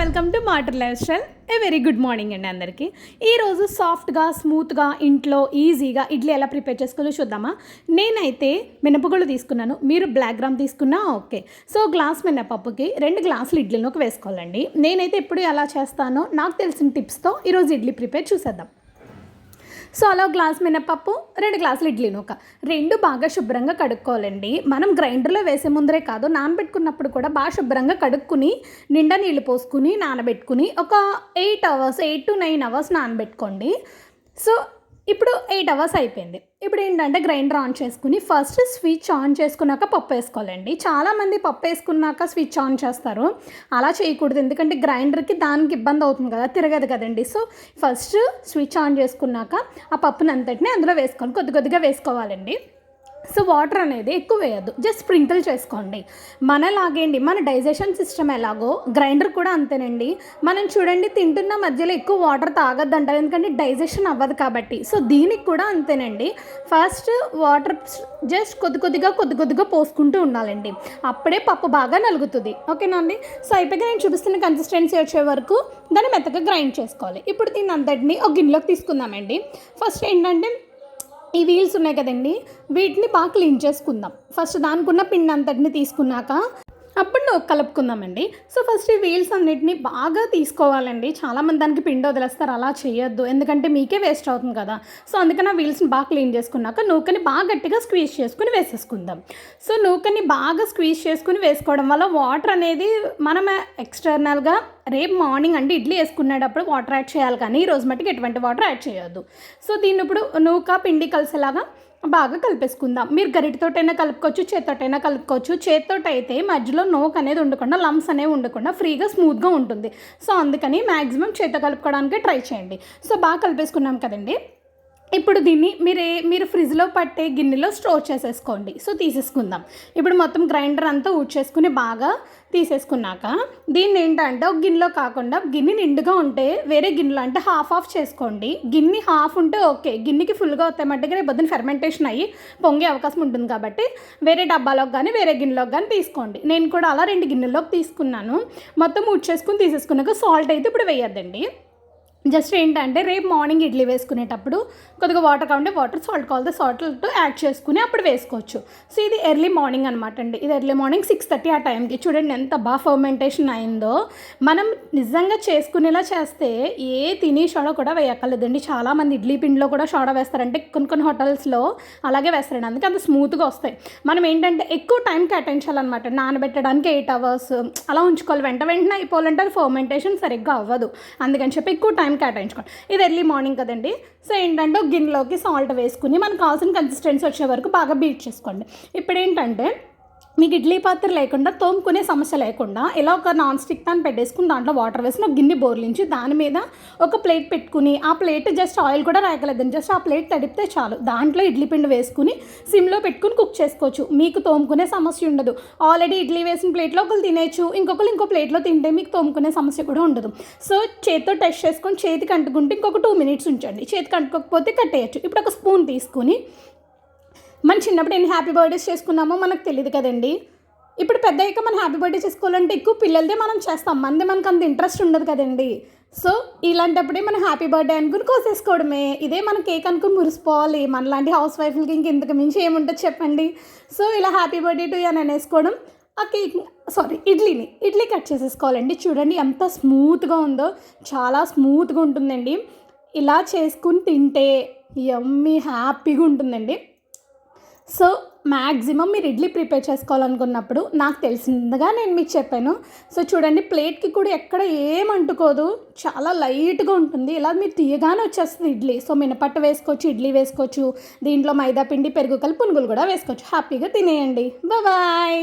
Welcome to matter lifestyle a very good morning అండి అందరికీ. ఈరోజు సాఫ్ట్గా స్మూత్గా ఇంట్లో ఈజీగా ఇడ్లీ ఎలా ప్రిపేర్ చేసుకోవాలో చూద్దామా? నేనైతే మినపగుళ్ళు తీసుకున్నాను. మీరు బ్లాక్ గ్రామ్ తీసుకున్నా ఓకే. సో గ్లాస్ మినపప్పుకి రెండు గ్లాసులు ఇడ్లీలోకి వేసుకోవాలండి. నేనైతే ఎప్పుడు ఎలా చేస్తానో నాకు తెలిసిన టిప్స్తో ఈరోజు ఇడ్లీ ప్రిపేర్ చూసేద్దాం. సో అలా ఒక గ్లాస్ మినపప్పు రెండు గ్లాసులు ఇడ్లీ నూక. రెండు బాగా శుభ్రంగా కడుక్కోవాలండి. మనం గ్రైండర్లో వేసే ముందరే కాదు నానబెట్టుకున్నప్పుడు కూడా బాగా శుభ్రంగా కడుక్కుని నిండా నీళ్ళు పోసుకుని నానబెట్టుకుని ఒక eight hours eight to nine hours నానబెట్టుకోండి. So ఇప్పుడు ఎయిట్ అవర్స్ అయిపోయింది. ఇప్పుడు ఏంటంటే గ్రైండర్ ఆన్ చేసుకుని ఫస్ట్ స్విచ్ ఆన్ చేసుకున్నాక పప్పు వేసుకోవాలండి. చాలామంది పప్పు వేసుకున్నాక స్విచ్ ఆన్ చేస్తారు. అలా చేయకూడదు. ఎందుకంటే గ్రైండర్కి దానికి ఇబ్బంది అవుతుంది కదా తిరగదు కదండి. సో ఫస్ట్ స్విచ్ ఆన్ చేసుకున్నాక ఆ పప్పునంతటిని అందులో వేసుకోవాలి. కొద్ది కొద్దిగా వేసుకోవాలండి. సో వాటర్ అనేది ఎక్కువ వేయద్దు. జస్ట్ స్ప్రింకిల్ చేసుకోండి. మనలాగేండి మన డైజెషన్ సిస్టమ్ ఎలాగో గ్రైండర్ కూడా అంతేనండి. మనం చూడండి తింటున్న మధ్యలో ఎక్కువ వాటర్ తాగద్దు అంటారు ఎందుకంటే డైజెషన్ అవ్వదు కాబట్టి. సో దీనికి కూడా అంతేనండి. ఫస్ట్ వాటర్ జస్ట్ కొద్ది కొద్దిగా కొద్ది కొద్దిగా పోసుకుంటూ ఉండాలండి. అప్పుడే పప్పు బాగా నలుగుతుంది. ఓకేనా అండి? సో అయిపోయి నేను చూపిస్తున్న కన్సిస్టెన్సీ వచ్చే వరకు దాన్ని మెత్తగా గ్రైండ్ చేసుకోవాలి. ఇప్పుడు దీని అంతటిని ఒక గిన్నెలోకి తీసుకుందామండి. ఫస్ట్ ఏంటంటే ఈ వీల్స్ ఉన్నాయి కదండి వీటిని బాగా క్లీన్ చేసుకుందాం. ఫస్ట్ దానికున్న పిండి అంతటిని తీసుకున్నాక అప్పుడు కలుపుకుందామండి. సో ఫస్ట్ ఈ వీల్స్ అన్నిటిని బాగా తీసుకోవాలండి. చాలామంది దానికి పిండి వదిలేస్తారు అలా చేయొద్దు. ఎందుకంటే మీకే వేస్ట్ అవుతుంది కదా. సో అందుకని ఆ వీల్స్ని బాగా క్లీన్ చేసుకున్నాక నూకని బాగా గట్టిగా స్క్వీజ్ చేసుకుని వేసేసుకుందాం. సో నూకని బాగా స్క్వీజ్ చేసుకుని వేసుకోవడం వల్ల వాటర్ అనేది మనం ఎక్స్టర్నల్గా రేపు మార్నింగ్ అంటే ఇడ్లీ వేసుకునేటప్పుడు వాటర్ యాడ్ చేయాలి కానీ ఈ రోజు మట్టుకు ఎటువంటి వాటర్ యాడ్ చేయొద్దు. సో దీన్ని ఇప్పుడు నూక పిండి కలిసేలాగా బాగా కలిపేసుకుందాం. మీరు గరిటతోటైనా కలుపుకోవచ్చు చేత్తోటైనా కలుపుకోవచ్చు. చేత్తోట అయితే మధ్యలో నోక్ అనేది ఉండకుండా లమ్స్ అనేవి ఉండకుండా ఫ్రీగా స్మూత్గా ఉంటుంది. సో అందుకని మ్యాక్సిమం చేత్తో కలుపుకోవడానికి ట్రై చేయండి. సో బాగా కలిపేసుకున్నాం కదండి. ఇప్పుడు దీన్ని మీరే మీరు ఫ్రిడ్జ్లో పట్టే గిన్నెలో స్టోర్ చేసేసుకోండి. సో తీసేసుకుందాం. ఇప్పుడు మొత్తం గ్రైండర్ అంతా ఊడ్చేసుకుని బాగా తీసేసుకున్నాక దీన్ని ఏంటంటే ఒక గిన్నెలో కాకుండా గిన్నె నిండుగా ఉంటే వేరే గిన్నెలో అంటే హాఫ్ ఆఫ్ చేసుకోండి. గిన్నె హాఫ్ ఉంటే ఓకే. గిన్నెకి ఫుల్గా వస్తాయి మట్టుగా రేపు పొద్దున్న ఫెర్మెంటేషన్ అయ్యి పొంగే అవకాశం ఉంటుంది కాబట్టి వేరే డబ్బాలోకి కానీ వేరే గిన్నెలోకి కానీ తీసుకోండి. నేను కూడా అలా రెండు గిన్నెల్లోకి తీసుకున్నాను. మొత్తం ఊడ్చేసుకుని తీసేసుకున్నాక సాల్ట్ అయితే ఇప్పుడు వేయద్దండి. జస్ట్ ఏంటంటే రేపు మార్నింగ్ ఇడ్లీ వేసుకునేటప్పుడు కొద్దిగా వాటర్ కావాలంటే వాటర్ సాల్ట్ కావాలి సాల్ట్ యాడ్ చేసుకుని అప్పుడు వేసుకోవచ్చు. సో ఇది ఎర్లీ మార్నింగ్ అనమాట అండి. ఇది ఎర్లీ మార్నింగ్ సిక్స్ థర్టీ ఆ టైంకి చూడండి ఎంత బాగా ఫర్మెంటేషన్ అయిందో. మనం నిజంగా చేసుకునేలా చేస్తే ఏ తిని సోడా కూడా వేయక్కర్లేదండి. చాలామంది ఇడ్లీ పిండిలో కూడా సోడా వేస్తారంటే కొన్ని కొన్ని హోటల్స్లో అలాగే వేస్తారండి. అందుకే అంత స్మూత్గా వస్తాయి. మనం ఏంటంటే ఎక్కువ టైంకి అటెండ్ చేయాలన్నమాట. నానబెట్టడానికి ఎయిట్ అవర్స్ అలా ఉంచుకోవాలి. వెంట వెంటనే అయిపోవాలంటే అది ఫర్మెంటేషన్ సరిగ్గా అవ్వదు. అందుకని చెప్పి ఎక్కువ టైం కేటాయించుకోండి. ఇది ఎర్లీ మార్నింగ్ కదండి. సో ఏంటంటే గిన్నెలోకి సాల్ట్ వేసుకుని మనకు కావాల్సిన కన్సిస్టెన్సీ వచ్చే వరకు బాగా బీట్ చేసుకోండి. ఇప్పుడు ఏంటంటే మీకు ఇడ్లీ పాత్ర లేకుండా తోముకునే సమస్య లేకుండా ఇలా ఒక నాన్ స్టిక్ ప్యాన్ పెట్టేసుకుని దాంట్లో వాటర్ వేసి ఒక గిన్నె బోర్లించి దాని మీద ఒక ప్లేట్ పెట్టుకుని ఆ ప్లేట్ జస్ట్ ఆయిల్ కూడా రాయగలదండి. జస్ట్ ఆ ప్లేట్ తడిపితే చాలు. దాంట్లో ఇడ్లీ పిండి వేసుకుని సిమ్లో పెట్టుకుని కుక్ చేసుకోవచ్చు. మీకు తోముకునే సమస్య ఉండదు. ఆల్రెడీ ఇడ్లీ వేసిన ప్లేట్లో ఒకరు తినేచ్చు ఇంకొకరు ఇంకో ప్లేట్లో తింటే మీకు తోముకునే సమస్య కూడా ఉండదు. సో చేతితో టెస్ట్ చేసుకొని చేతికి అంటుకుంటే ఇంకొక టూ మినిట్స్ ఉంచండి. చేతికి అంటుకోకపోతే కట్టేయచ్చు ఇప్పుడు ఒక స్పూన్ తీసుకుని మన చిన్నప్పుడు ఎన్ని హ్యాపీ బర్త్డేస్ చేసుకున్నామో మనకు తెలియదు కదండి. ఇప్పుడు పెద్ద అయ్యాక మనం హ్యాపీ బర్త్డే చేసుకోవాలంటే ఎక్కువ పిల్లలదే మనం చేస్తాం. మంది మనకు అంత ఇంట్రెస్ట్ ఉండదు కదండి. సో ఇలాంటప్పుడే మనం హ్యాపీ బర్త్డే అనుకుని కోసేసుకోవడమే. ఇదే మన కేక్ అనుకుని మురిసిపోవాలి. మనలాంటి హౌస్ వైఫ్లకి ఇంక ఇంతకు మించి ఏముంటుంది చెప్పండి. సో ఇలా హ్యాపీ బర్త్డే టు అని అనేసుకోవడం ఆ కేక్ సారీ ఇడ్లీని ఇడ్లీ కట్ చేసేసుకోవాలండి. చూడండి ఎంత స్మూత్గా ఉందో చాలా స్మూత్గా ఉంటుందండి. ఇలా చేసుకుని తింటే ఎమ్మి హ్యాపీగా ఉంటుందండి. సో మ్యాక్సిమం మీరు ఇడ్లీ ప్రిపేర్ చేసుకోవాలనుకున్నప్పుడు నాకు తెలిసిందిగా నేను మీకు చెప్పాను. సో చూడండి ప్లేట్కి కూడా ఎక్కడ ఏమంటుకోదు చాలా లైట్గా ఉంటుంది. ఇలా మీరు తీయగానే వచ్చేస్తుంది ఇడ్లీ. సో మినపట్టు వేసుకోవచ్చు ఇడ్లీ వేసుకోవచ్చు దీంట్లో మైదా పిండి పెరుగు కలిపి పునుగులు కూడా వేసుకోవచ్చు. హ్యాపీగా తినేయండి. బాయ్.